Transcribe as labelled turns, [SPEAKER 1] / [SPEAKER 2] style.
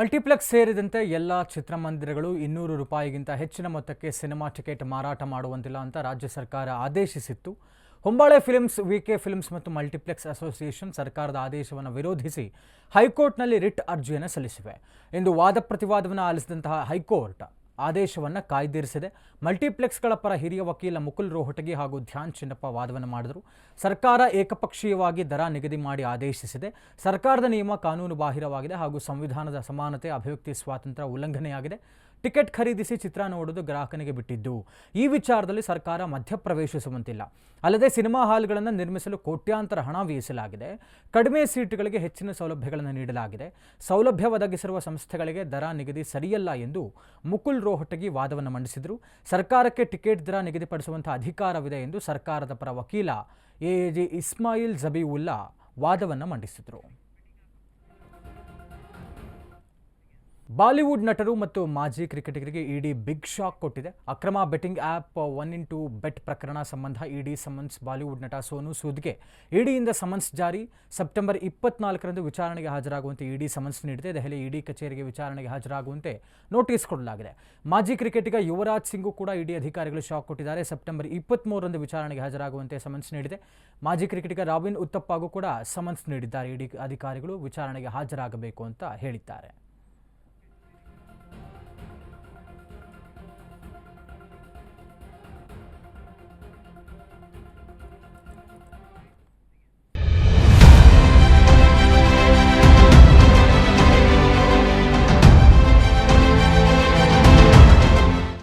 [SPEAKER 1] Multiplex ಸೇರಿದಂತೆ ಎಲ್ಲ ಚಿತ್ರಮಂದಿರಗಳು ಇನ್ನೂರು ರೂಪಾಯಿಗಿಂತ ಹೆಚ್ಚಿನ ಮೊತ್ತಕ್ಕೆ ಸಿನಿಮಾ ಟಿಕೆಟ್ ಮಾರಾಟ ಮಾಡುವಂತಿಲ್ಲ ಅಂತ ರಾಜ್ಯ ಸರ್ಕಾರ ಆದೇಶಿಸಿತ್ತು. ಹೊಂಬಾಳೆ ಫಿಲ್ಮ್ಸ್, ವಿಕೆ ಫಿಲ್ಮ್ಸ್ ಮತ್ತು ಮಲ್ಟಿಪ್ಲೆಕ್ಸ್ ಅಸೋಸಿಯೇಷನ್ ಸರ್ಕಾರದ ಆದೇಶವನ್ನು ವಿರೋಧಿಸಿ ಹೈಕೋರ್ಟ್ನಲ್ಲಿ ರಿಟ್ ಅರ್ಜಿಯನ್ನು ಸಲ್ಲಿಸಿವೆ. ಇಂದು ವಾದ ಪ್ರತಿವಾದವನ್ನು ಆಲಿಸಿದಂತಹ ಹೈಕೋರ್ಟ್ ಆದೇಶವನ್ನು ಕಾಯ್ದಿರಿಸಿದೆ. ಮಲ್ಟಿಪ್ಲೆಕ್ಸ್ಗಳ ಪರ ಹಿರಿಯ ವಕೀಲ ಮುಕುಲ್ ರೋಹಟಗಿ ಹಾಗೂ ಧ್ಯಾನ್ ಚಿನ್ನಪ್ಪ ವಾದವನ್ನು ಮಾಡಿದರು. ಸರ್ಕಾರ ಏಕಪಕ್ಷೀಯವಾಗಿ ದರ ನಿಗದಿ ಮಾಡಿ ಆದೇಶಿಸಿದೆ. ಸರ್ಕಾರದ ನಿಯಮ ಕಾನೂನು ಬಾಹಿರವಾಗಿದೆ ಹಾಗೂ ಸಂವಿಧಾನದ ಸಮಾನತೆ ಅಭಿವ್ಯಕ್ತಿ, ಸ್ವಾತಂತ್ರ್ಯ ಉಲ್ಲಂಘನೆಯಾಗಿದೆ. ಟಿಕೆಟ್ ಖರೀದಿಸಿ ಚಿತ್ರ ನೋಡೋದು ಗ್ರಾಹಕನಿಗೆ ಬಿಟ್ಟಿದ್ದು. ಈ ವಿಚಾರದಲ್ಲಿ ಸರ್ಕಾರ ಮಧ್ಯಪ್ರವೇಶಿಸುವಂತಿಲ್ಲ. ಅಲ್ಲದೆ ಸಿನಿಮಾ ಹಾಲ್ಗಳನ್ನು ನಿರ್ಮಿಸಲು ಕೋಟ್ಯಾಂತರ ಹಣ ವ್ಯಯಿಸಲಾಗಿದೆ. ಕಡಿಮೆ ಸೀಟುಗಳಿಗೆ ಹೆಚ್ಚಿನ ಸೌಲಭ್ಯಗಳನ್ನು ನೀಡಲಾಗಿದೆ. ಸೌಲಭ್ಯ ಒದಗಿಸಿರುವ ಸಂಸ್ಥೆಗಳಿಗೆ ದರ ನಿಗದಿ ಸರಿಯಲ್ಲ ಎಂದು ಮುಕುಲ್ ರೋಹಟಗಿ ವಾದವನ್ನು ಮಂಡಿಸಿದರು. ಸರ್ಕಾರಕ್ಕೆ ಟಿಕೆಟ್ ದರ ನಿಗದಿಪಡಿಸುವಂತಹ ಅಧಿಕಾರವಿದೆ ಎಂದು ಸರ್ಕಾರದ ಪರ ವಕೀಲ ಎ ಜೆ ಇಸ್ಮಾಯಿಲ್ ಜಬೀವುಲ್ಲಾ ವಾದವನ್ನು ಮಂಡಿಸಿದರು. ಬಾಲಿವುಡ್ ನಟರು ಮತ್ತು ಮಾಜಿ ಕ್ರಿಕೆಟಿಗರಿಗೆ ಇಡಿ ಬಿಗ್ ಶಾಕ್ ಕೊಟ್ಟಿದೆ. ಅಕ್ರಮ betting app one in two bet ಪ್ರಕರಣ ಸಂಬಂಧ ಇಡಿ ಸಮನ್ಸ್ ಬಾಲಿವುಡ್ ನಟ ಸೋನು ಸೂದ್ಗೆ. ಇಡಿಯಿಂದ ಸಮನ್ಸ್ ಜಾರಿ ಸೆಪ್ಟೆಂಬರ್ ಇಪ್ಪತ್ನಾಲ್ಕರಂದು ವಿಚಾರಣೆಗೆ ಹಾಜರಾಗುವಂತೆ ಇಡಿ ಸಮನ್ಸ್ ನೀಡಿದೆ. ದೆಹಲಿ ಇಡಿ ಕಚೇರಿಗೆ ವಿಚಾರಣೆಗೆ ಹಾಜರಾಗುವಂತೆ ನೋಟಿಸ್ ಕೊಡಲಾಗಿದೆ. ಮಾಜಿ ಕ್ರಿಕೆಟಿಗ ಯುವರಾಜ್ ಸಿಂಗು ಕೂಡ ಇಡಿ ಅಧಿಕಾರಿಗಳು ಶಾಕ್ ಕೊಟ್ಟಿದ್ದಾರೆ. ಸೆಪ್ಟೆಂಬರ್ ಇಪ್ಪತ್ತ್ಮೂರರಂದು ವಿಚಾರಣೆಗೆ ಹಾಜರಾಗುವಂತೆ ಸಮನ್ಸ್ ನೀಡಿದೆ. ಮಾಜಿ ಕ್ರಿಕೆಟಿಗ ರಾಬಿನ್ ಉತ್ತಪ್ಪಗೂ ಕೂಡ ಸಮನ್ಸ್ ನೀಡಿದ್ದಾರೆ. ಇಡಿ ಅಧಿಕಾರಿಗಳು ವಿಚಾರಣೆಗೆ ಹಾಜರಾಗಬೇಕು ಅಂತ ಹೇಳಿದ್ದಾರೆ.